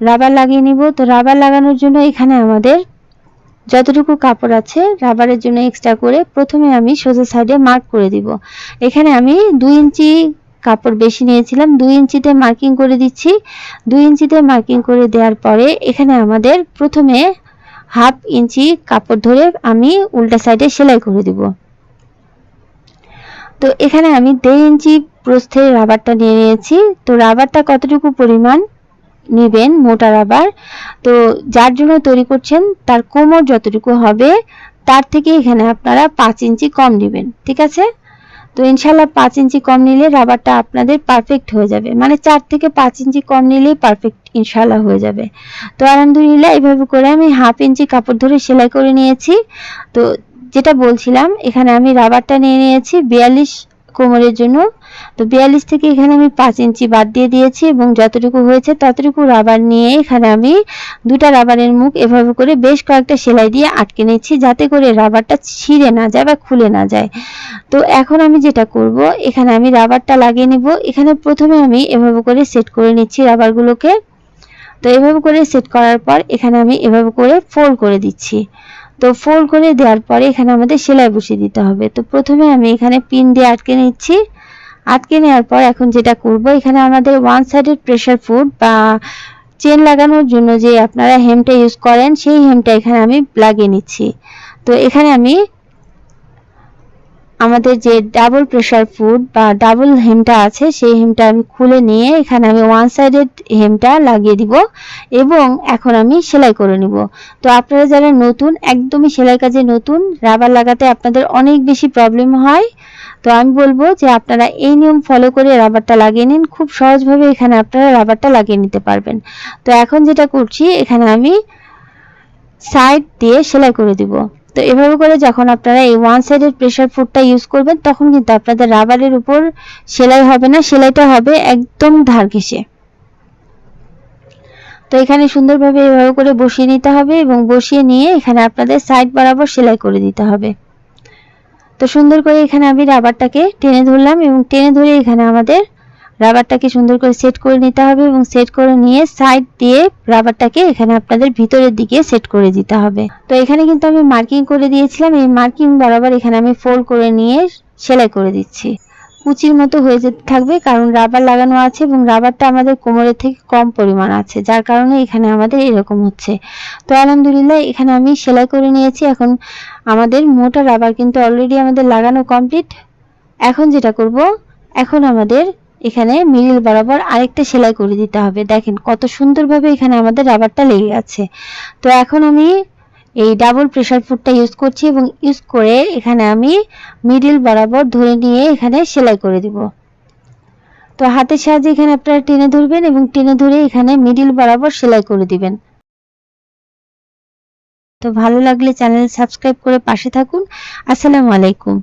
Rubber লাগিয়ে নিব। তো রাবার লাগানোর জন্য এখানে আমাদের যতটুকু কাপড় আছে, রাবারের জন্য এক্সট্রা করে প্রথমে আমি সোজা সাইডে মার্ক করে দিব। এখানে আমি দুই ইঞ্চি কাপড় বেশি নিয়েছিলাম। দুই ইঞ্চিতে মার্কিং করে দিচ্ছি। দুই ইঞ্চিতে মার্কিং করে দেওয়ার পরে এখানে আমাদের প্রথমে হাফ ইঞ্চি কাপড় ধরে আমি উল্টা সাইডে সেলাই করে দিব। তো এখানে আমি দেড় ইঞ্চি প্রস্থের রাবারটা নিয়ে নিয়েছি। তো রাবারটা কতটুকু পরিমাণ? নেবেন মোটা রাবার তো যার জন্য তৈরি করছেন, তার কোমর যতটুকু হবে, তার থেকে এখানে আপনারা পাঁচ ইঞ্চি কম নেবেন, ঠিক আছে? তো ইনশাল্লাহ পাঁচ ইঞ্চি কম নিলে রাবারটা আপনাদের পারফেক্ট হয়ে যাবে। মানে চার থেকে পাঁচ ইঞ্চি কম নিলেই পারফেক্ট ইনশাল্লাহ হয়ে যাবে। তো আলহামদুলিল্লাহ এইভাবে করে আমি হাফ ইঞ্চি কাপড় ধরে সেলাই করে নিয়েছি। তো যেটা বলছিলাম, এখানে আমি রাবারটা নিয়ে নিয়েছি বিয়াল্লিশ কোমরের জন্য। তো বিয়াল্লিশ থেকে এখানে আমি পাঁচ ইঞ্চি বাদ দিয়ে দিয়েছি এবং যতটুকু হয়েছে ততটুকু রাবার নিয়ে এখানে আমি দুটা রাবারের মুখ এভাবে করে বেশ কয়েকটা সেলাই দিয়ে আটকে নিচ্ছি যাতে করে রাবারটা ছিঁড়ে না যায় বা খুলে না যায়। তো এখন আমি যেটা করব, এখানে আমি রাবারটা লাগিয়ে নিব। এখানে প্রথমে আমি এভাবে করে সেট করে নিচ্ছি রাবারগুলোকে। তো এভাবে করে সেট করার পর এখানে আমি এভাবে করে ফোল্ড করে দিচ্ছি। তো ফোল্ড করে দেওয়ার পরে এখানে আমাদের সেলাই বসিয়ে দিতে হবে। তো প্রথমে আমি এখানে পিন দিয়ে আটকে নিচ্ছি। আটকে নেওয়ার পর এখন যেটা করব, এখানে আমাদের ওয়ান সাইডের প্রেশার ফুড বা চেন লাগানোর জন্য যে আপনারা হেমটা ইউজ করেন, সেই হেমটা এখানে আমি লাগিয়ে নিচ্ছি। তো এখানে আমি আমাদের যে ডাবল প্রেশার ফুড বা ডাবল হেমটা আছে, সেই হেমটা আমি খুলে নিয়ে এখানে আমি ওয়ান সাইডেড হেমটা লাগিয়ে দিব এবং এখন আমি সেলাই করে নিব। তো আপনারা যারা নতুন, একদমই সেলাই কাজে নতুন, রাবার লাগাতে আপনাদের অনেক বেশি প্রবলেম হয়। তো আমি বলব যে আপনারা এই নিয়ম ফলো করে রাবারটা লাগিয়ে নিন, খুব সহজভাবে এখানে আপনারা রাবারটা লাগিয়ে নিতে পারবেন। তো এখন যেটা করছি, এখানে আমি সাইড দিয়ে সেলাই করে দিব। তো এভাবে করে যখন আপনারা এই ওয়ান সাইডের প্রেশার ফুডটা ইউজ করবেন, তখন কিন্তু আপনাদের রাবারের উপর সেলাই হবে না, সেলাইটা হবে একদম ধার ঘেসে তো এখানে সুন্দরভাবে এভাবে করে বসিয়ে নিতে হবে এবং বসিয়ে নিয়ে এখানে আপনাদের সাইড বরাবর সেলাই করে দিতে হবে। তো সুন্দর করে এখানে আমি রাবারটাকে টেনে ধরলাম এবং টেনে ধরে এখানে আমাদের রাবারটাকে সুন্দর করে সেট করে নিতে হবে এবং সেট করে নিয়ে সাইড দিয়ে রাবারটাকে এখানে আপনাদের ভিতরের দিকে সেট করে দিতে হবে। তো এখানে কিন্তু আমি মার্কিং করে দিয়েছিলাম। এই মার্কিং বরাবর এখানে আমি ফোল্ড করে নিয়ে সেলাই করে দিচ্ছি। কুচির মতো হয়ে যেতে থাকবে কারণ রাবার লাগানো আছে এবং রাবারটা আমাদের কোমরের থেকে কম পরিমাণ আছে, যার কারণে এখানে আমাদের এরকম হচ্ছে। তো আলহামদুলিল্লাহ এখানে আমি সেলাই করে নিয়েছি। এখন আমাদের মোটা রাবার কিন্তু অলরেডি আমাদের লাগানো কমপ্লিট এখন যেটা করব, এখন আমাদের এখানে মিডিল বরাবর আরেকটা সেলাই করে দিতে হবে। দেখেন কত সুন্দরভাবে এখানে আমাদের রাবারটা লেগে আছে। তো এখন আমি এই ডাবল প্রেশার ফুডটা ইউজ করছি এবং ইউজ করে এখানে আমি মিডিল বরাবর ধরে নিয়ে এখানে সেলাই করে দিব। তো হাতের সাহায্যে এখানে আপনারা টেনে ধরবেন এবং টেনে ধরে এখানে মিডিল বরাবর সেলাই করে দিবেন। তো ভালো লাগলে চ্যানেল সাবস্ক্রাইব করে পাশে থাকুন। আসসালামু আলাইকুম।